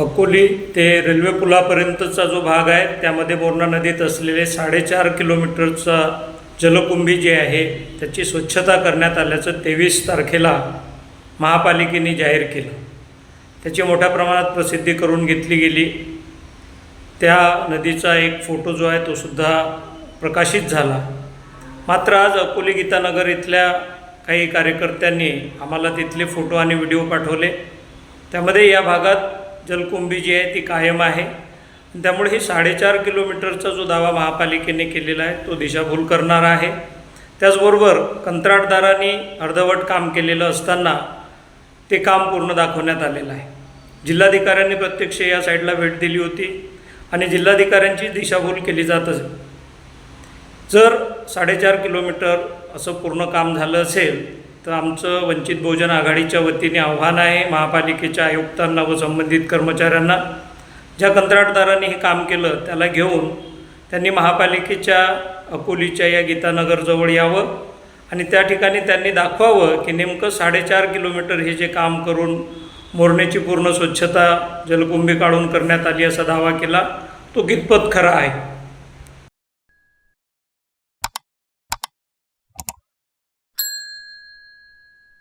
अकोली ते रेल्वे पुलापर्यंतचा जो भाग आहे त्यामध्ये बोरणा नदीत असलेले साडेचार किलोमीटरचा जलकुंभी जे आहे त्याची स्वच्छता करण्यात आल्याचं तेवीस तारखेला महापालिकेने जाहीर केलं. त्याची मोठ्या प्रमाणात प्रसिद्धी करून घेतली गेली. त्या नदीचा एक फोटो जो आहे तो सुद्धा प्रकाशित झाला. मात्र आज अकोली गीतानगर इथल्या काही कार्यकर्त्यांनी आम्हाला तिथले फोटो आणि व्हिडिओ पाठवले. त्यामध्ये या भागात जलकुंभी जी आहे ती कायम आहे. त्यामुळे हे साडेचार किलोमीटरचा जो दावा महापालिकेने केलेला आहे तो दिशाभूल करणारा आहे. त्याचबरोबर कंत्राटदारांनी अर्धवट काम केलेलं असताना ते काम पूर्ण दाखवण्यात आलेलं आहे. जिल्हाधिकाऱ्यांनी प्रत्यक्ष या साईडला भेट दिली होती आणि जिल्हाधिकाऱ्यांची दिशाभूल केली जात असेल जर साडेचार किलोमीटर असं पूर्ण काम झालं असेल तर आमचं वंचित बहुजन आघाडीच्या वतीने आव्हान आहे महापालिकेच्या आयुक्तांना व संबंधित कर्मचाऱ्यांना. ज्या कंत्राटदारांनी हे काम केलं त्याला घेऊन त्यांनी महापालिकेच्या अकोलीच्या या गीतानगरजवळ यावं आणि त्या ठिकाणी त्यांनी दाखवावं की नेमकं साडेचार किलोमीटर हे जे काम करून मोरणेची पूर्ण स्वच्छता जलकुंभी काढून करण्यात आली असा दावा केला तो कितपत खरा आहे?